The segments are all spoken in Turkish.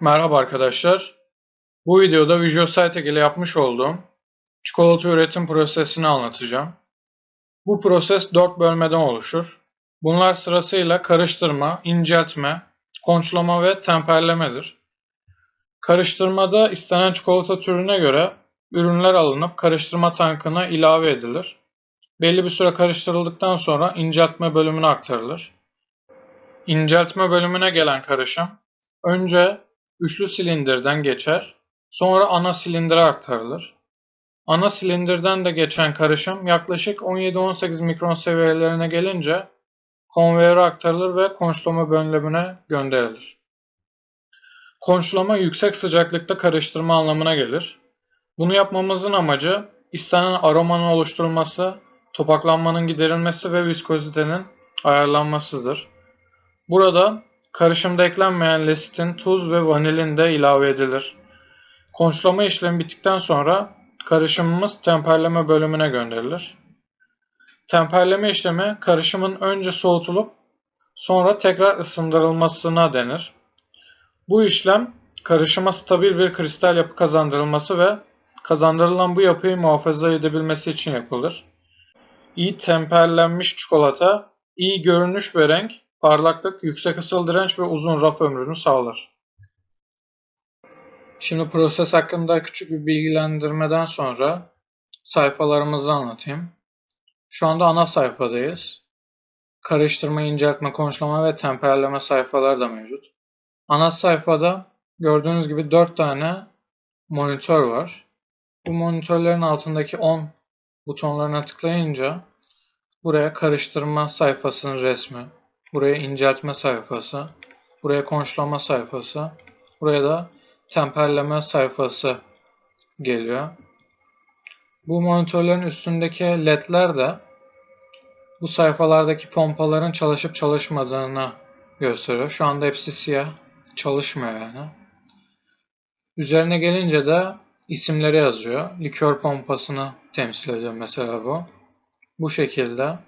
Merhaba arkadaşlar. Bu videoda Visual Site ile yapmış olduğum çikolata üretim prosesini anlatacağım. Bu proses 4 bölmeden oluşur. Bunlar sırasıyla karıştırma, inceltme, konçlama ve temperlemedir. Karıştırmada istenen çikolata türüne göre ürünler alınıp karıştırma tankına ilave edilir. Belli bir süre karıştırıldıktan sonra inceltme bölümüne aktarılır. İnceltme bölümüne gelen karışım önce üçlü silindirden geçer, sonra ana silindire aktarılır. Ana silindirden de geçen karışım yaklaşık 17-18 mikron seviyelerine gelince konveyöre aktarılır ve konçlama bölümüne gönderilir. Konçlama yüksek sıcaklıkta karıştırma anlamına gelir. Bunu yapmamızın amacı istenen aromanın oluşturulması, topaklanmanın giderilmesi ve viskozitenin ayarlanmasıdır. Burada karışımda eklenmeyen lesitin, tuz ve vanilin de ilave edilir. Konçlama işlemi bittikten sonra karışımımız temperleme bölümüne gönderilir. Temperleme işlemi karışımın önce soğutulup sonra tekrar ısındırılmasına denir. Bu işlem karışıma stabil bir kristal yapı kazandırılması ve kazandırılan bu yapıyı muhafaza edebilmesi için yapılır. İyi temperlenmiş çikolata, iyi görünüş ve renk, parlaklık, yüksek ısıl direnç ve uzun raf ömrünü sağlar. Şimdi proses hakkında küçük bir bilgilendirmeden sonra sayfalarımızı anlatayım. Şu anda ana sayfadayız. Karıştırma, inceltme, konçlama ve temperleme sayfaları da mevcut. Ana sayfada gördüğünüz gibi 4 tane monitör var. Bu monitörlerin altındaki 10 butonlarına tıklayınca buraya karıştırma sayfasının resmi, buraya inceltme sayfası, buraya konçlama sayfası, buraya da temperleme sayfası geliyor. Bu monitörlerin üstündeki ledler de bu sayfalardaki pompaların çalışıp çalışmadığını gösteriyor. Şu anda hepsi siyah. Çalışmıyor yani. Üzerine gelince de isimleri yazıyor. Likör pompasını temsil ediyor mesela bu. Bu şekilde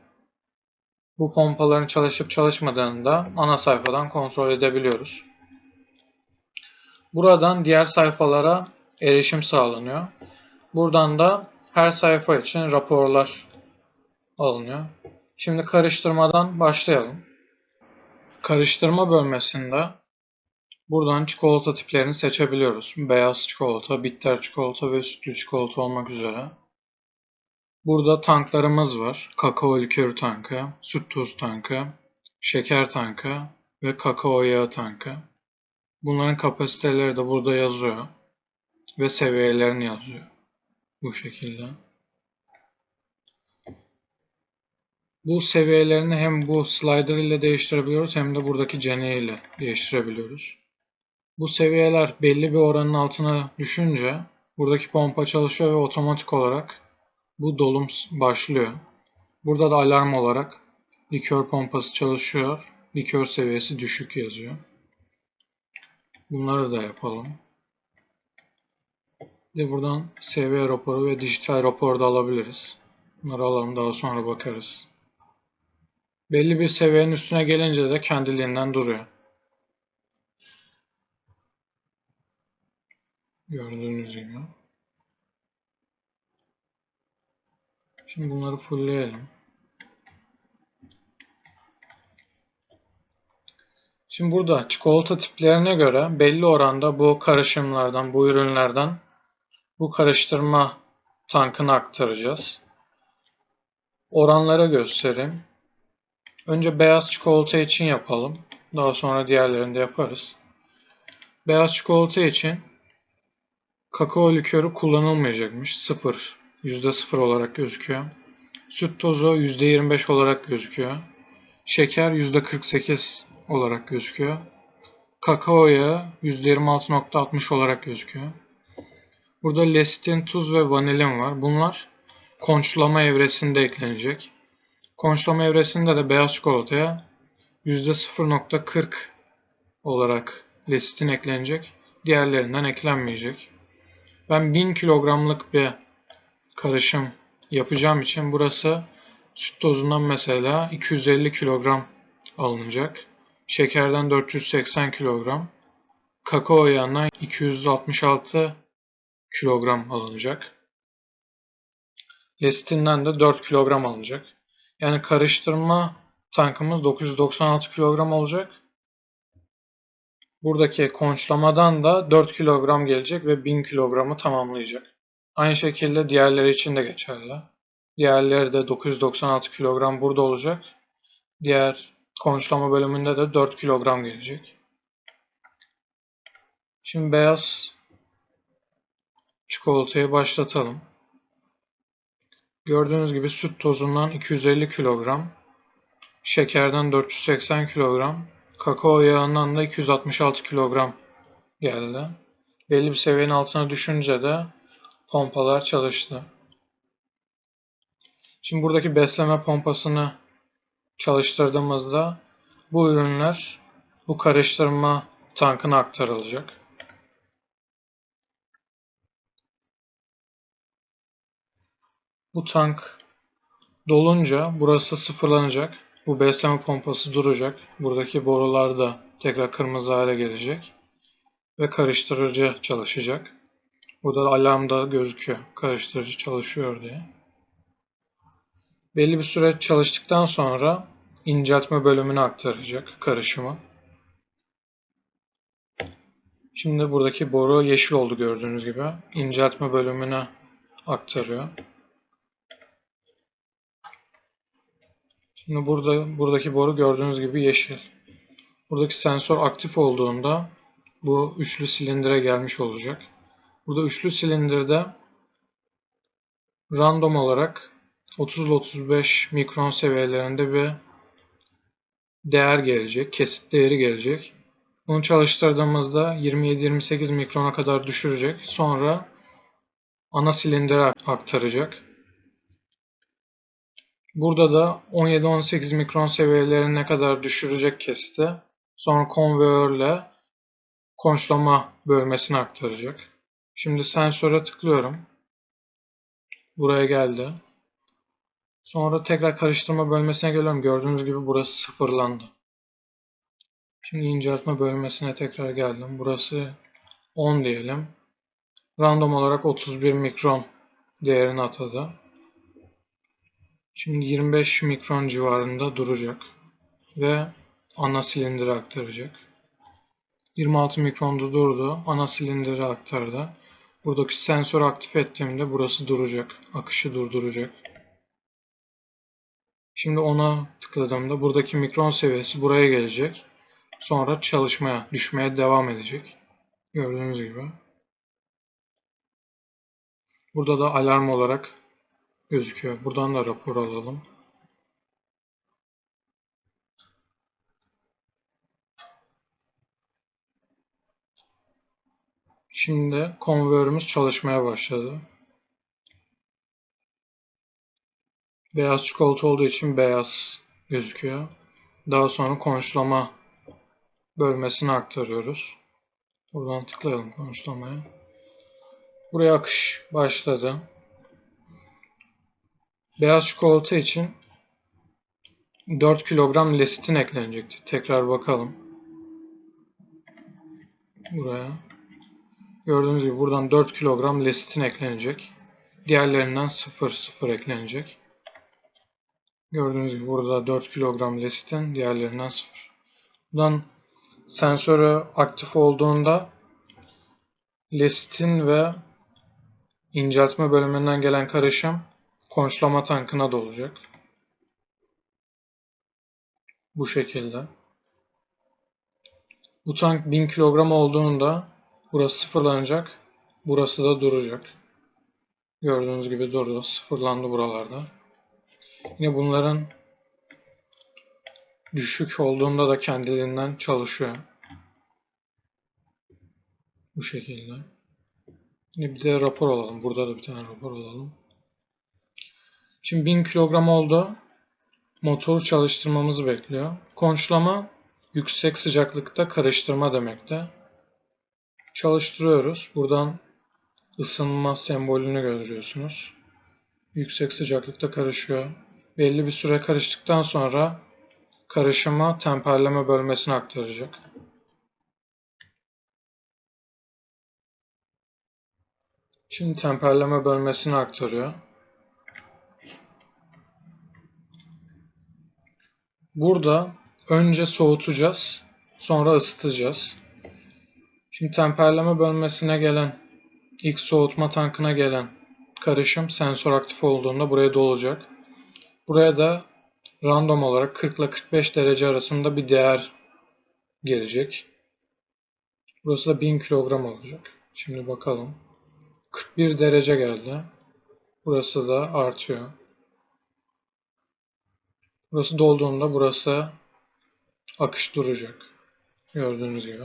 bu pompaların çalışıp çalışmadığını da ana sayfadan kontrol edebiliyoruz. Buradan diğer sayfalara erişim sağlanıyor. Buradan da her sayfa için raporlar alınıyor. Şimdi karıştırmadan başlayalım. Karıştırma bölmesinde buradan çikolata tiplerini seçebiliyoruz. Beyaz çikolata, bitter çikolata ve sütlü çikolata olmak üzere. Burada tanklarımız var. Kakao likörü tankı, süt tuz tankı, şeker tankı ve kakao yağı tankı. Bunların kapasiteleri de burada yazıyor. Ve seviyelerini yazıyor. Bu şekilde. Bu seviyelerini hem bu slider ile değiştirebiliyoruz hem de buradaki cene ile değiştirebiliyoruz. Bu seviyeler belli bir oranın altına düşünce buradaki pompa çalışıyor ve otomatik olarak bu dolum başlıyor. Burada da alarm olarak likör pompası çalışıyor. Likör seviyesi düşük yazıyor. Bunları da yapalım. De buradan seviye raporu ve dijital rapor da alabiliriz. Bunları alalım daha sonra bakarız. Belli bir seviyenin üstüne gelince de kendiliğinden duruyor. Gördüğünüz gibi. Şimdi bunları fullleyelim. Şimdi burada çikolata tiplerine göre belli oranda bu karışımlardan, bu ürünlerden bu karıştırma tankına aktaracağız. Oranlara göstereyim. Önce beyaz çikolata için yapalım. Daha sonra diğerlerini de yaparız. Beyaz çikolata için kakao likörü kullanılmayacakmış. Sıfır. %0 olarak gözüküyor. Süt tozu %25 olarak gözüküyor. Şeker %48 olarak gözüküyor. Kakao yağı %26.60 olarak gözüküyor. Burada lesitin, tuz ve vanilin var. Bunlar konçlama evresinde eklenecek. Konçlama evresinde de beyaz çikolataya %0.40 olarak lesitin eklenecek. Diğerlerinden eklenmeyecek. Ben 1000 kilogramlık bir karışım yapacağım için burası süt tozundan mesela 250 kilogram alınacak. Şekerden 480 kilogram. kakao yağından 266 kilogram alınacak. Lestinden de 4 kilogram alınacak. Yani karıştırma tankımız 996 kilogram olacak. Buradaki konçlamadan da 4 kilogram gelecek ve 1000 kilogramı tamamlayacak. Aynı şekilde diğerleri için de geçerli. Diğerleri de 996 kilogram burada olacak. Diğer konçlama bölümünde de 4 kilogram gelecek. Şimdi beyaz çikolatayı başlatalım. Gördüğünüz gibi süt tozundan 250 kilogram, şekerden 480 kilogram, kakao yağından da 266 kilogram geldi. Belli bir seviyenin altına düşünce de pompalar çalıştı. Şimdi buradaki besleme pompasını çalıştırdığımızda bu ürünler bu karıştırma tankına aktarılacak. Bu tank dolunca burası sıfırlanacak. Bu besleme pompası duracak. Buradaki borular da tekrar kırmızı hale gelecek. Ve karıştırıcı çalışacak. Burada da alarmda gözüküyor. Karıştırıcı çalışıyor diye. Belli bir süre çalıştıktan sonra inceltme bölümüne aktaracak karışımı. Şimdi buradaki boru yeşil oldu gördüğünüz gibi. İnceltme bölümüne aktarıyor. Şimdi burada buradaki boru gördüğünüz gibi yeşil. Buradaki sensör aktif olduğunda bu üçlü silindire gelmiş olacak. Burada üçlü silindirde random olarak 30-35 mikron seviyelerinde bir değer gelecek, kesit değeri gelecek. Bunu çalıştırdığımızda 27-28 mikrona kadar düşürecek. Sonra ana silindire aktaracak. Burada da 17-18 mikron seviyelerine kadar düşürecek kesiti. Sonra konveyörle konçlama bölmesine aktaracak. Şimdi sensöre tıklıyorum. Buraya geldi. Sonra tekrar karıştırma bölmesine geliyorum. Gördüğünüz gibi burası sıfırlandı. Şimdi inceltme bölmesine tekrar geldim. Burası 10 diyelim. Random olarak 31 mikron değerini atadı. Şimdi 25 mikron civarında duracak ve ana silindire aktaracak. 26 mikronda durdu. Ana silindire aktardı. Buradaki sensör aktif ettiğimde burası duracak. Akışı durduracak. Şimdi ona tıkladığımda buradaki mikron seviyesi buraya gelecek. Sonra çalışmaya, düşmeye devam edecek. Gördüğünüz gibi. Burada da alarm olarak gözüküyor. Buradan da rapor alalım. Şimdi konveyörümüz çalışmaya başladı. Beyaz çikolata olduğu için beyaz gözüküyor. Daha sonra konuşlama bölmesine aktarıyoruz. Buradan tıklayalım konuşlamaya. Buraya akış başladı. Beyaz çikolata için 4 kilogram lesitin eklenecekti. Tekrar bakalım. Buraya. Gördüğünüz gibi buradan 4 kilogram lesitin eklenecek. Diğerlerinden 0 0 eklenecek. Gördüğünüz gibi burada 4 kilogram lesitin diğerlerinden 0. Buradan sensörü aktif olduğunda lesitin ve inceltme bölümünden gelen karışım konçlama tankına dolacak. Bu şekilde. Bu tank 1000 kilogram olduğunda burası sıfırlanacak. Burası da duracak. Gördüğünüz gibi durdu. Sıfırlandı buralarda. Yine bunların düşük olduğunda da kendiliğinden çalışıyor. Bu şekilde. Yine bir de rapor alalım. Burada da bir tane rapor alalım. Şimdi 1000 kilogram oldu. Motoru çalıştırmamızı bekliyor. Konçlama yüksek sıcaklıkta karıştırma demekte. Çalıştırıyoruz. Buradan ısınma sembolünü görüyorsunuz. Yüksek sıcaklıkta karışıyor. Belli bir süre karıştıktan sonra karışıma temperleme bölmesini aktaracak. Şimdi temperleme bölmesini aktarıyor. Burada önce soğutacağız, sonra ısıtacağız. Şimdi temperleme bölmesine gelen, ilk soğutma tankına gelen karışım sensör aktif olduğunda buraya dolacak. Buraya da random olarak 40 ile 45 derece arasında bir değer gelecek. Burası da 1000 kilogram olacak. Şimdi bakalım. 41 derece geldi. Burası da artıyor. Burası dolduğunda burası akış duracak. Gördüğünüz gibi.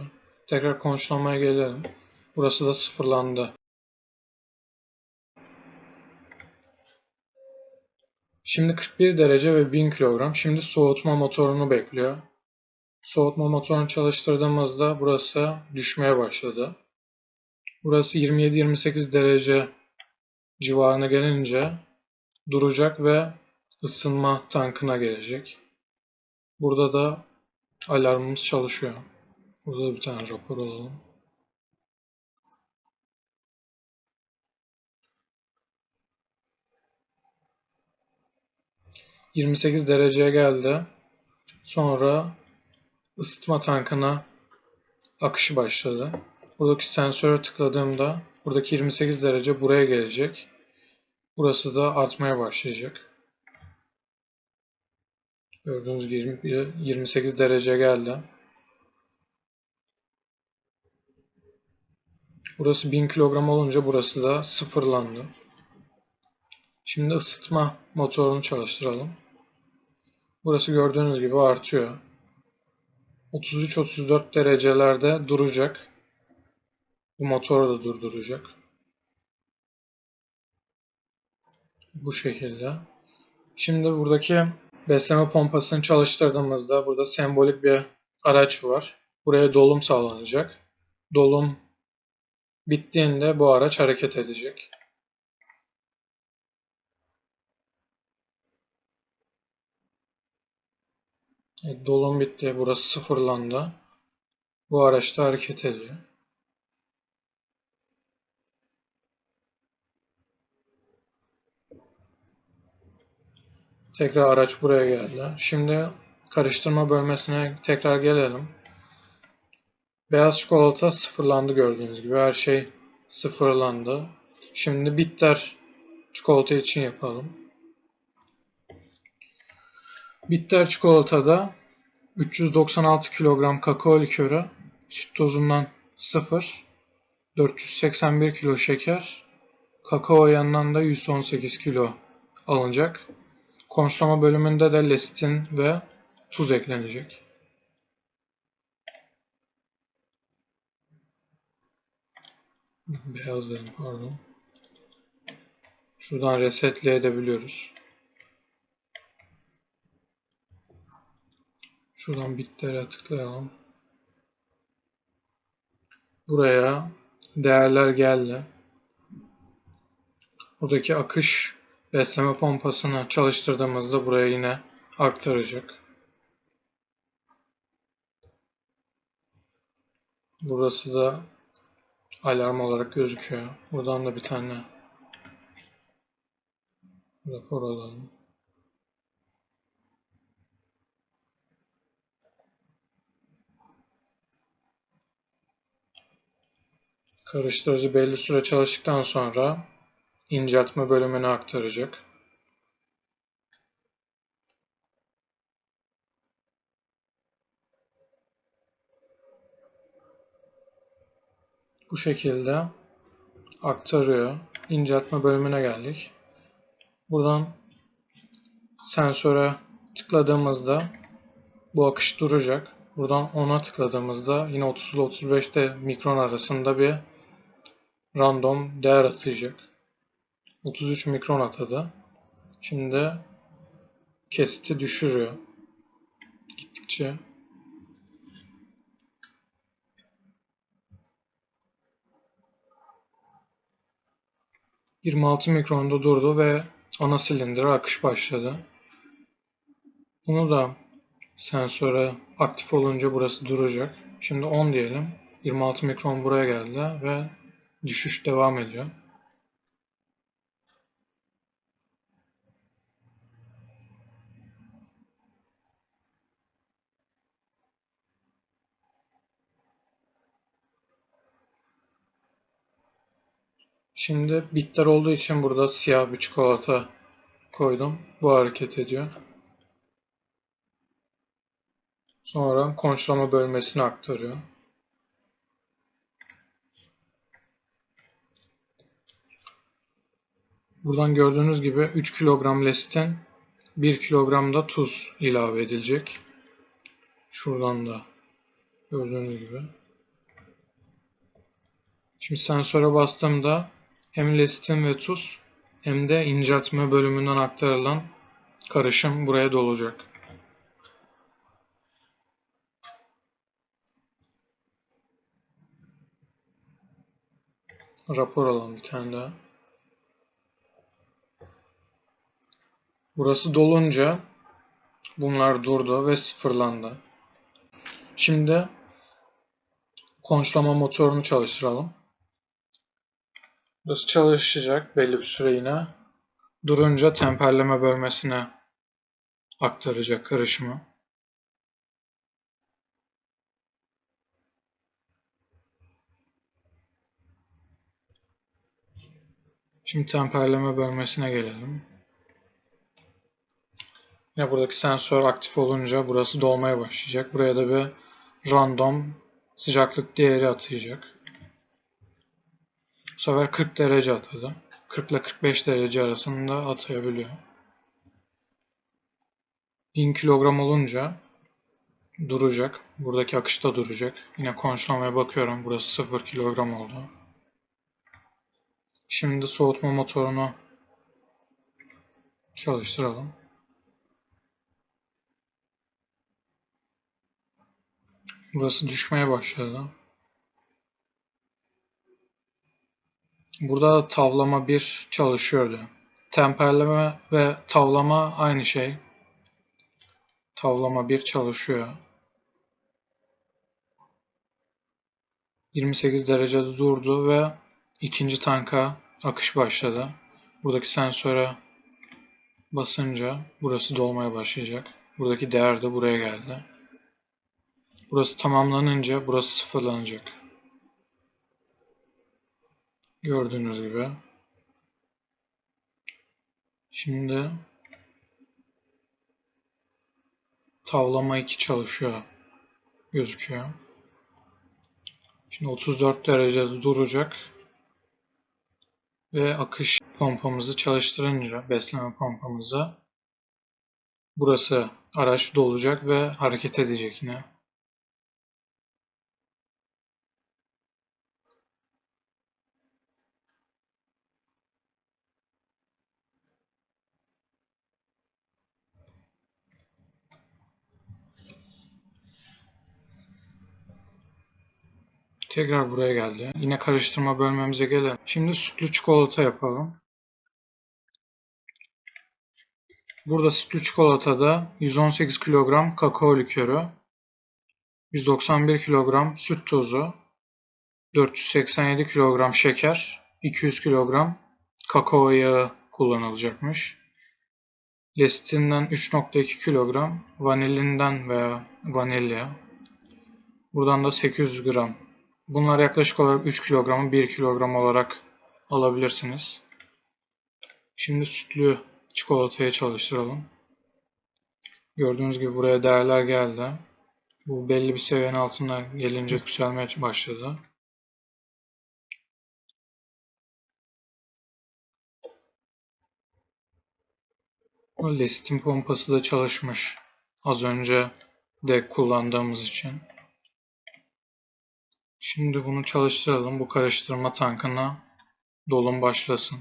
Tekrar konuşlamaya gelelim. Burası da sıfırlandı. Şimdi 41 derece ve 1000 kilogram. Şimdi soğutma motorunu bekliyor. Soğutma motorunu çalıştırdığımızda burası düşmeye başladı. Burası 27-28 derece civarına gelince duracak ve ısınma tankına gelecek. Burada da alarmımız çalışıyor. Burada da bir tane rapor alalım. ...28 dereceye geldi. Sonra ısıtma tankına akışı başladı. Buradaki sensöre tıkladığımda buradaki 28 derece buraya gelecek. Burası da artmaya başlayacak. Gördüğünüz gibi 28 derece geldi. Burası 1000 kilogram olunca burası da sıfırlandı. Şimdi ısıtma motorunu çalıştıralım. Burası gördüğünüz gibi artıyor. 33-34 derecelerde duracak. Bu motoru da durduracak. Bu şekilde. Şimdi buradaki besleme pompasını çalıştırdığımızda burada sembolik bir araç var. Buraya dolum sağlanacak. Dolum bittiğinde bu araç hareket edecek. Evet, dolum bitti. Burası sıfırlandı. Bu araç da hareket ediyor. Tekrar araç buraya geldi. Şimdi karıştırma bölmesine tekrar gelelim. Beyaz çikolata sıfırlandı gördüğünüz gibi. Her şey sıfırlandı. Şimdi bitter çikolata için yapalım. Bitter çikolatada 396 kilogram kakao likörü, süt tozundan 0, 481 kilo şeker, kakao yanından da 118 kilo alınacak. Konuşlama bölümünde de lestin ve tuz eklenecek. Beyaz dedim pardon. Şuradan resetleyebiliyoruz. Şuradan bittere tıklayalım. Buraya değerler geldi. Buradaki akış besleme pompasını çalıştırdığımızda buraya yine aktaracak. Burası da alarm olarak gözüküyor. Buradan da bir tane rapor alalım. Karıştırıcı belli süre çalıştıktan sonra inceltme bölümüne aktaracak. Bu şekilde aktarıyor. İnceltme bölümüne geldik. Buradan sensöre tıkladığımızda bu akış duracak. Buradan 10'a tıkladığımızda yine 30 ile 35 de mikron arasında bir random değer atacak. 33 mikron atadı. Şimdi kesiti düşürüyor. Gittikçe. ...26 mikronda durdu ve ana silindire akış başladı. Bunu da sensöre aktif olunca burası duracak. Şimdi 10 diyelim. 26 mikron buraya geldi ve düşüş devam ediyor. Şimdi bitter olduğu için burada siyah bir çikolata koydum. Bu hareket ediyor. Sonra konçlama bölmesine aktarıyor. Buradan gördüğünüz gibi 3 kilogram lesitin 1 kilogram da tuz ilave edilecek. Şuradan da gördüğünüz gibi. Şimdi sensöre bastığımda hem lesitin ve tuz hem de inceltme bölümünden aktarılan karışım buraya dolacak. Rapor alalım bir tane daha. Burası dolunca bunlar durdu ve sıfırlandı. Şimdi konçlama motorunu çalıştıralım. Burası çalışacak belli bir süre yine. Durunca temperleme bölmesine aktaracak karışımı. Şimdi temperleme bölmesine gelelim. Yine buradaki sensör aktif olunca burası dolmaya başlayacak. Buraya da bir random sıcaklık değeri atayacak. Bu sefer 40 derece atadı. 40 ile 45 derece arasında atayabiliyor. 1000 kilogram olunca duracak. Buradaki akışta duracak. Yine konçlamaya bakıyorum. Burası 0 kilogram oldu. Şimdi soğutma motorunu çalıştıralım. Burası düşmeye başladı. Burada tavlama 1 çalışıyordu. Temperleme ve tavlama aynı şey. Tavlama 1 çalışıyor. 28 derecede durdu ve ikinci tanka akış başladı. Buradaki sensöre basınca burası dolmaya başlayacak. Buradaki değer de buraya geldi. Burası tamamlanınca burası sıfırlanacak. Gördüğünüz gibi. Şimdi tavlama 2 çalışıyor gözüküyor. Şimdi 34 derecede duracak ve akış pompamızı çalıştırınca besleme pompamızı burası araç dolacak ve hareket edecek yine. Tekrar buraya geldi. Yine karıştırma bölmemize gelelim. Şimdi sütlü çikolata yapalım. Burada sütlü çikolatada 118 kilogram kakao likörü, 191 kilogram süt tozu, 487 kilogram şeker, 200 kilogram kakao yağı kullanılacakmış. Lestinden 3.2 kilogram, vanilinden veya vanilya. Buradan da 800 gram Bunlar yaklaşık olarak 3 kilogramı 1 kilogram olarak alabilirsiniz. Şimdi sütlü çikolataya çalıştıralım. Gördüğünüz gibi buraya değerler geldi. Bu belli bir seviyenin altına gelince yükselmeye başladı. O listin pompası da çalışmış. Az önce de kullandığımız için. Şimdi bunu çalıştıralım. Bu karıştırma tankına dolum başlasın.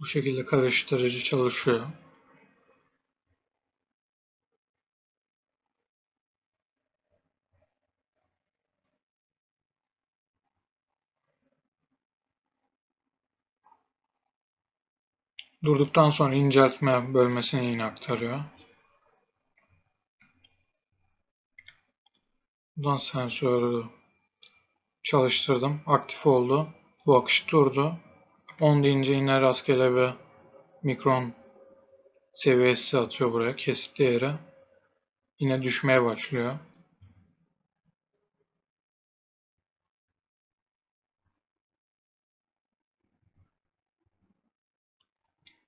Bu şekilde karıştırıcı çalışıyor. Durduktan sonra inceltme bölmesine yine aktarıyor. Buradan sensörü çalıştırdım. Aktif oldu. Bu akış durdu. 10 deyince yine rastgele bir mikron seviyesi atıyor buraya kesit değeri. Yine düşmeye başlıyor.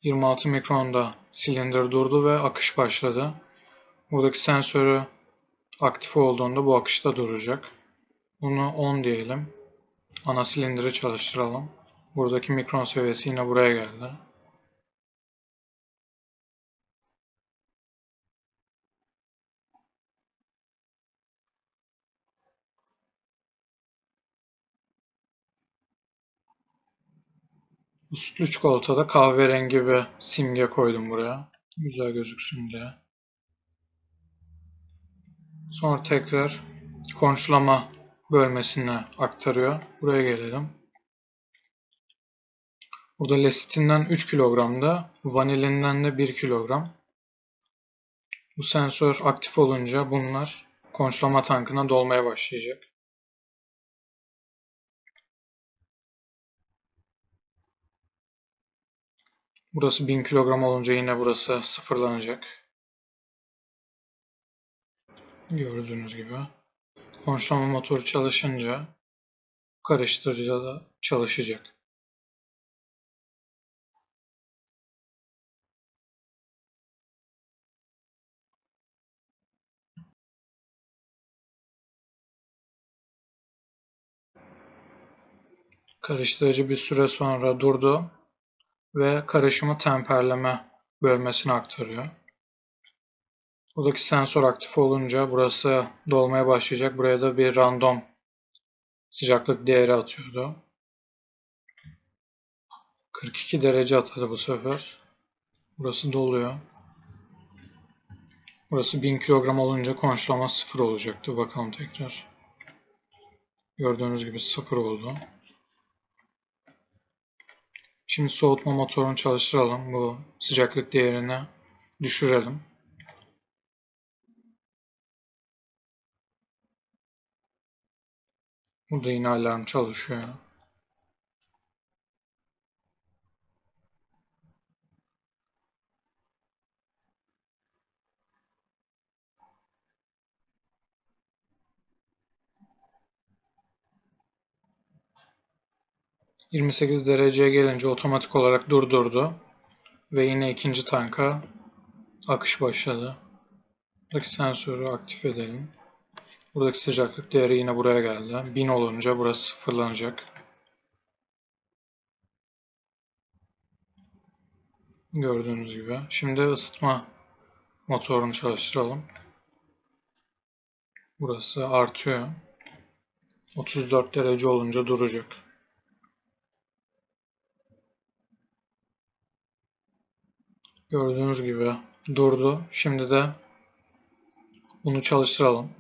...26 mikronda silindir durdu ve akış başladı. Buradaki sensörü aktif olduğunda bu akışta duracak. Bunu 10 diyelim. Ana silindiri çalıştıralım. Buradaki mikron seviyesi yine buraya geldi. Bu sütlü çikolatada kahverengi bir simge koydum buraya. Güzel gözüksün diye. Sonra tekrar konuşlama bölmesine aktarıyor. Buraya gelelim. Burada lesitinden 3 kilogramda, vanilinden de 1 kilogram. Bu sensör aktif olunca bunlar konuşlama tankına dolmaya başlayacak. Burası 1000 kilogram olunca yine burası sıfırlanacak. Gördüğünüz gibi. Konuşlama motoru çalışınca karıştırıcı da çalışacak. Karıştırıcı bir süre sonra durdu ve karışımı temperleme bölmesine aktarıyor. Buradaki sensör aktif olunca burası dolmaya başlayacak. Buraya da bir random sıcaklık değeri atıyordu. 42 derece atadı bu sefer. Burası doluyor. Burası 1000 kilogram olunca konuşlama sıfır olacaktı. Bakalım tekrar. Gördüğünüz gibi sıfır oldu. Şimdi soğutma motorunu çalıştıralım. Bu sıcaklık değerini düşürelim. Burada yine alarm çalışıyor. ...28 dereceye gelince otomatik olarak durdurdu. Ve yine ikinci tanka akış başladı. Buradaki sensörü aktif edelim. Buradaki sıcaklık değeri yine buraya geldi. 1000 olunca burası sıfırlanacak. Gördüğünüz gibi. Şimdi ısıtma motorunu çalıştıralım. Burası artıyor. 34 derece olunca duracak. Gördüğünüz gibi durdu. Şimdi de bunu çalıştıralım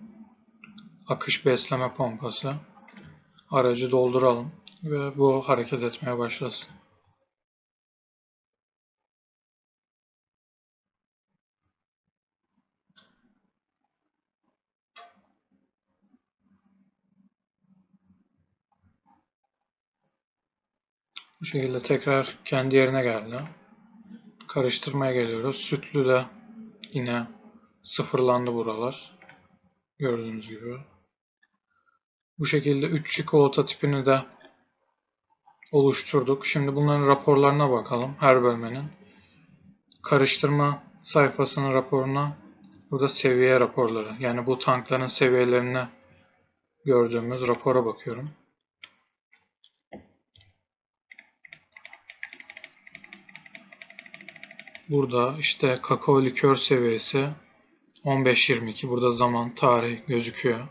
akış besleme pompası. Aracı dolduralım ve bu hareket etmeye başlasın. Bu şekilde tekrar kendi yerine geldi. Karıştırmaya geliyoruz. Sütlü de yine sıfırlandı buralar. Gördüğünüz gibi. Bu şekilde 3 çikolata tipini de oluşturduk. Şimdi bunların raporlarına bakalım. Her bölmenin. Karıştırma sayfasının raporuna burada seviye raporları. Yani bu tankların seviyelerini gördüğümüz rapora bakıyorum. Burada işte kakao likör seviyesi 15-22. Burada zaman, tarih gözüküyor.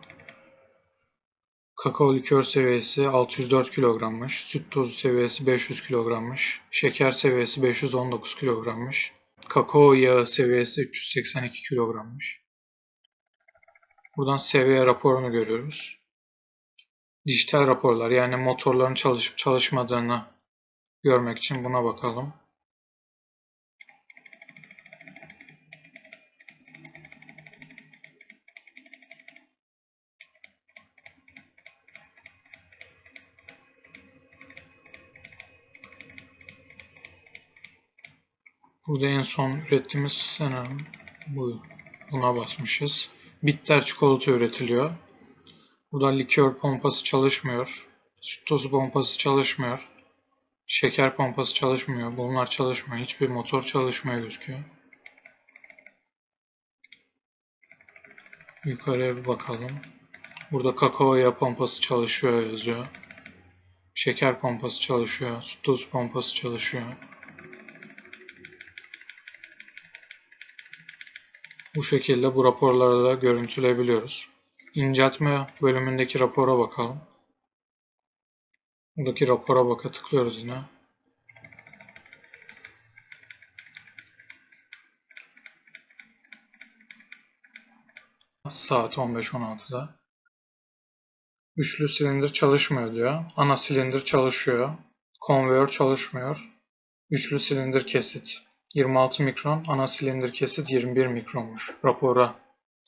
Kakao likör seviyesi 604 kilogrammış. Süt tozu seviyesi 500 kilogrammış. Şeker seviyesi 519 kilogrammış. Kakao yağı seviyesi 382 kilogrammış. Buradan seviye raporunu görüyoruz. Dijital raporlar yani motorların çalışıp çalışmadığını görmek için buna bakalım. Burada en son ürettiğimiz sanırım bu. Buna basmışız. Bitter çikolata üretiliyor. Burada likör pompası çalışmıyor. Süt tozu pompası çalışmıyor. Şeker pompası çalışmıyor. Bunlar çalışmıyor. Hiçbir motor çalışmıyor gözüküyor. Yukarıya bir bakalım. Burada kakao yağı pompası çalışıyor yazıyor. Şeker pompası çalışıyor. Süt tozu pompası çalışıyor. Bu şekilde bu raporları da görüntüleyebiliyoruz. İnceltme bölümündeki rapora bakalım. Buradaki rapora baka tıklıyoruz yine. Saat 15.16'da. Üçlü silindir çalışmıyor diyor. Ana silindir çalışıyor. Konveyör çalışmıyor. Üçlü silindir kesit 26 mikron, ana silindir kesit 21 mikronmuş rapora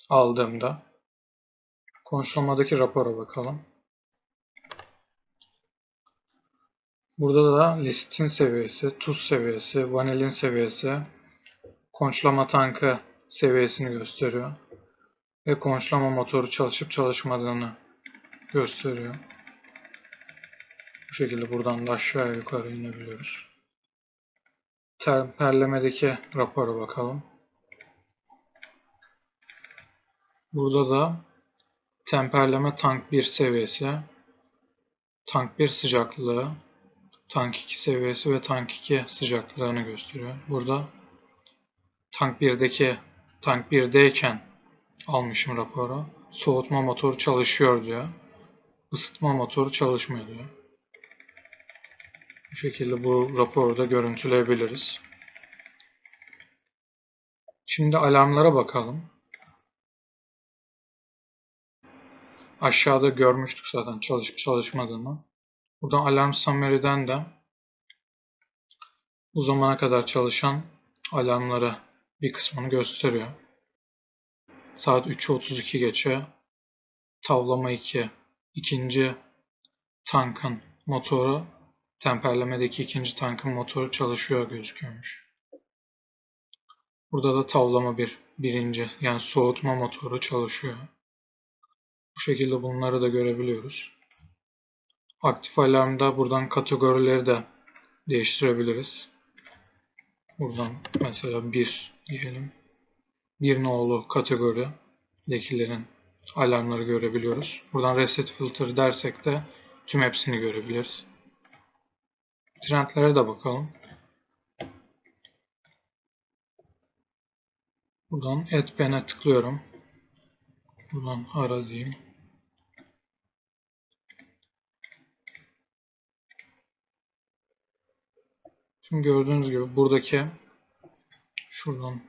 aldığımda. Konuşlamadaki rapora bakalım. Burada da listin seviyesi, tuz seviyesi, vanilin seviyesi, konçlama tankı seviyesini gösteriyor. Ve konçlama motoru çalışıp çalışmadığını gösteriyor. Bu şekilde buradan da aşağı yukarı inebiliyoruz. Temperlemedeki rapora bakalım. Burada da temperleme tank 1 seviyesi, tank 1 sıcaklığı, tank 2 seviyesi ve tank 2 sıcaklığını gösteriyor. Burada tank 1'deki tank 1'deyken almışım raporu. Soğutma motoru çalışıyor diyor. Isıtma motoru çalışmıyor diyor. Bu şekilde bu raporu da görüntüleyebiliriz. Şimdi alarmlara bakalım. Aşağıda görmüştük zaten çalışıp çalışmadığını. Buradan alarm summary'den de bu zamana kadar çalışan alarmları bir kısmını gösteriyor. Saat 3.32 geçe tavlama 2 ikinci tankın motoru temperlemedeki ikinci tankın motoru çalışıyor gözüküyormuş. Burada da tavlama bir birinci yani soğutma motoru çalışıyor. Bu şekilde bunları da görebiliyoruz. Aktif alarmda buradan kategorileri de değiştirebiliriz. Buradan mesela 1 diyelim. Bir nolu kategoridekilerin alarmları görebiliyoruz. Buradan reset filter dersek de tüm hepsini görebiliriz. Trendlere de bakalım. Buradan Add Pen'e tıklıyorum. Buradan ara diyeyim. Şimdi gördüğünüz gibi buradaki şuradan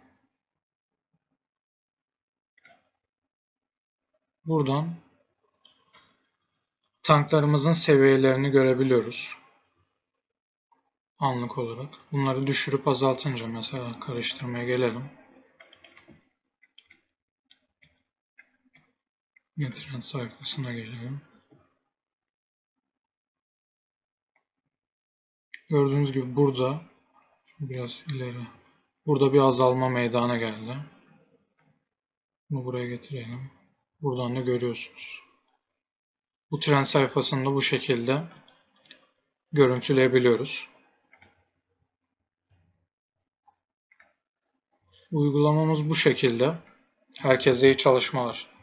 buradan tanklarımızın seviyelerini görebiliyoruz. Anlık olarak. Bunları düşürüp azaltınca mesela karıştırmaya gelelim. Trend sayfasına gelelim. Gördüğünüz gibi burada biraz ileri burada bir azalma meydana geldi. Bunu buraya getirelim. Buradan da görüyorsunuz. Bu trend sayfasında bu şekilde görüntüleyebiliyoruz. Uygulamamız bu şekilde. Herkese iyi çalışmalar.